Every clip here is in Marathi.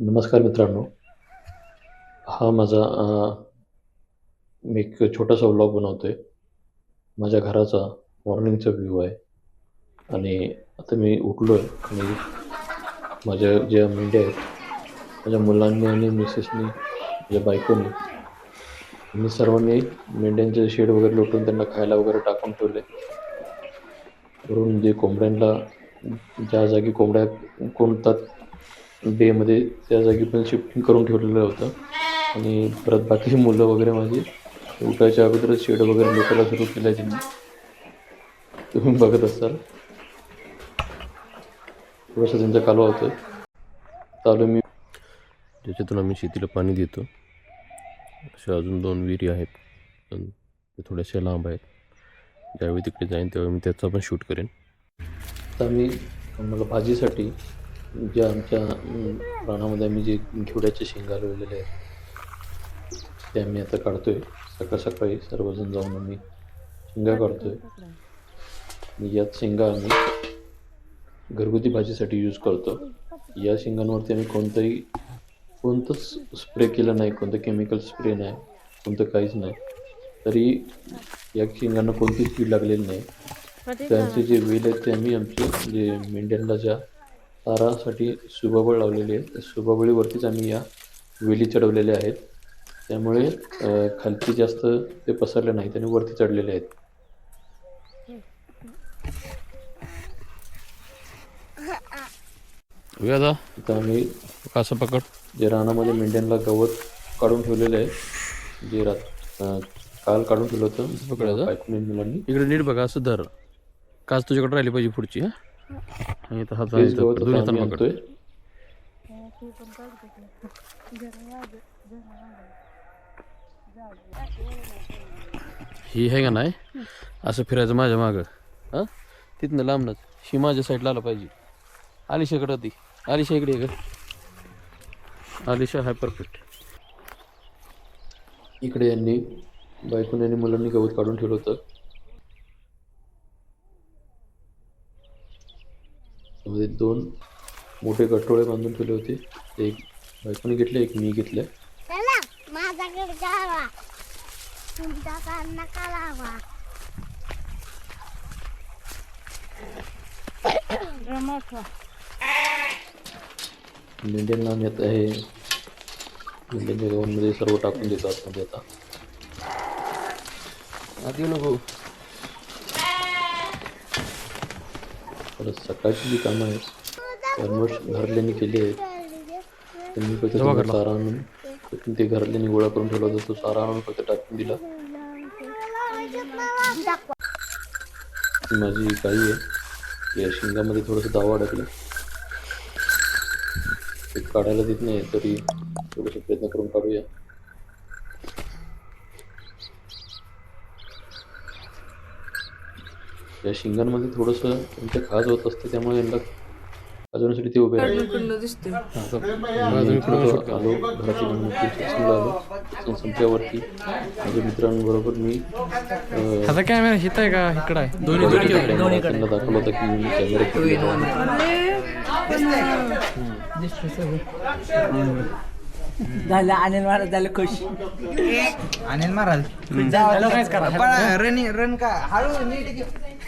नमस्कार मित्रांनो. हा माझा मी एक छोटासा व्लॉग बनवतो आहे माझ्या घराचा मॉर्निंगचा व्ह्यू आहे. आणि आता मी उठलो आहे आणि माझ्या ज्या मेंढ्या आहेत माझ्या मुलांनी आणि मिसेसनी माझ्या बायकोनी मी सर्वांनी मेंढ्यांचे शेड वगैरे लोटून त्यांना खायला वगैरे टाकून ठेवले. वरून जे कोंबड्यांना ज्या जागी कोंबड्या कोणतात डेमध्ये त्या जागी पण शिफ्टिंग करून ठेवलेलं होतं. आणि परत बाकी मुलं वगैरे माझी उठायच्या अगोदरच शेड वगैरे लोकांना सुरू केलं आहे त्यांनी. तुम्ही बघत असाल. थोडंसं त्यांचा कालवा होतो चालू मी. ज्याच्यातून आम्ही शेतीला पाणी देतो. अशा अजून दोन विहिरी आहेत. पण ते थोड्याशा लांब आहेत. ज्यावेळी तिकडे जाईन तेव्हा मी त्याचा पण शूट करेन. तर आम्ही आम्हाला भाजीसाठी ज्या आमच्या रानामध्ये आम्ही जे घेवड्याचे शेंगा लावलेले आहेत ते आम्ही आता काढतोय. सकाळ सकाळी सर्वजण जाऊन आम्ही शेंगा काढतोय. आणि याच शेंगा आम्ही घरगुती भाजीसाठी यूज करतो. या शेंगांवरती आम्ही कोणतंही कोणतंच स्प्रे केलं नाही कोणतं केमिकल स्प्रे नाही कोणतं काहीच नाही. तरी या शेंगांना कोणतीच कीड लागलेली नाही. त्यांचे जे वेल आहेत ते आम्ही आमचे जे मेंढ्यांना ज्या तारासाठी सुबाबळ लावलेले आहेत त्या सुबाबळीवरतीच आम्ही या वेली चढवलेल्या आहेत. त्यामुळे खालती जास्त ते पसरले नाहीत आणि वरती चढलेले आहेत. दादा इथं आम्ही कसं पकड. जे रानामध्ये मेंढ्यांना गवत काढून ठेवलेलं आहे जे रात अ, काल काढून ठेवलं होतं पकडायचं? बायकोनी मुलांनी इकडे नीट बघा असं धर. काच तुझ्याकडे राहिली पाहिजे पुढची हा? आणि इथं इथं गवत दोन्ही आता हातानं आम्ही पकड आणतोय. ही आहे का नाही? असं फिरायचं माझ्या मागं. हां? तिथनं लांबनच. ही माझ्या साईडला आलं पाहिजे. आलिशाकडं ती आलिशा इकडे का आलिशा हाय परफेक्ट इकडे यांनी बायकोने आणि मुलांनी गवत काढून ठेवलं होतं. त्यामध्ये दोन मोठे गठोळे बांधून ठेवले होते. एक बायकोने घेतले एक मी घेतले. माझ्याकडे जावा. नका लावा मेंढ्यांना आम्ही आता हे मेंढ्यांच्या गव्हांमध्ये सर्व टाकून देतो आतमध्ये आता. आत येऊ परत सकाळची जी कामं आहेत ऑलमोस्ट घरल्यांनी केली आहेत. त्यांनी फक्त. चारा आणून तिथून ते घरल्यांनी गोळा करून ठेवला होता तो चारा आणून फक्त टाकून दिला. ही माझी गाई आहे या शिंगामध्ये थोडंसं दावा अडकलं ते काढायला देत नाही तरी थोडंसं प्रयत्न करून काढूया. या शिंगांमध्ये थोडंसं त्यांच्या खाज होत असते त्यामुळे यांना अजूनसाठी ते उभे आलो घरातील आलो. संपल्यावरती माझ्या मित्रांबरोबर मी अं, आता कॅमेरा हित आहे का? इकडं आहे. त्यांना दाखवलं होतं की मी कॅमेरा झालं अनिल महाराज झालं खुश. अनिल महाराज रन रन का? हळू नीट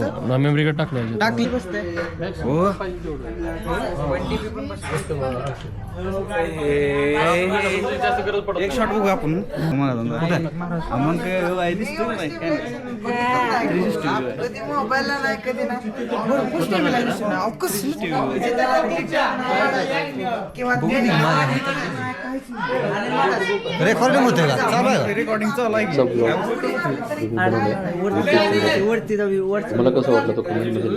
ना मेमरी कार्ड टाकलं टाकली बसते. हो. एक शॉट बघू आपण. मग कधी मोबाईलला नाही? कधी दिसतो ना. किंवा रेकॉर्डिंग होते का? चालू आहे रेकॉर्डिंग चालू आहे मला कसं वाटलं तो कमेंटमध्ये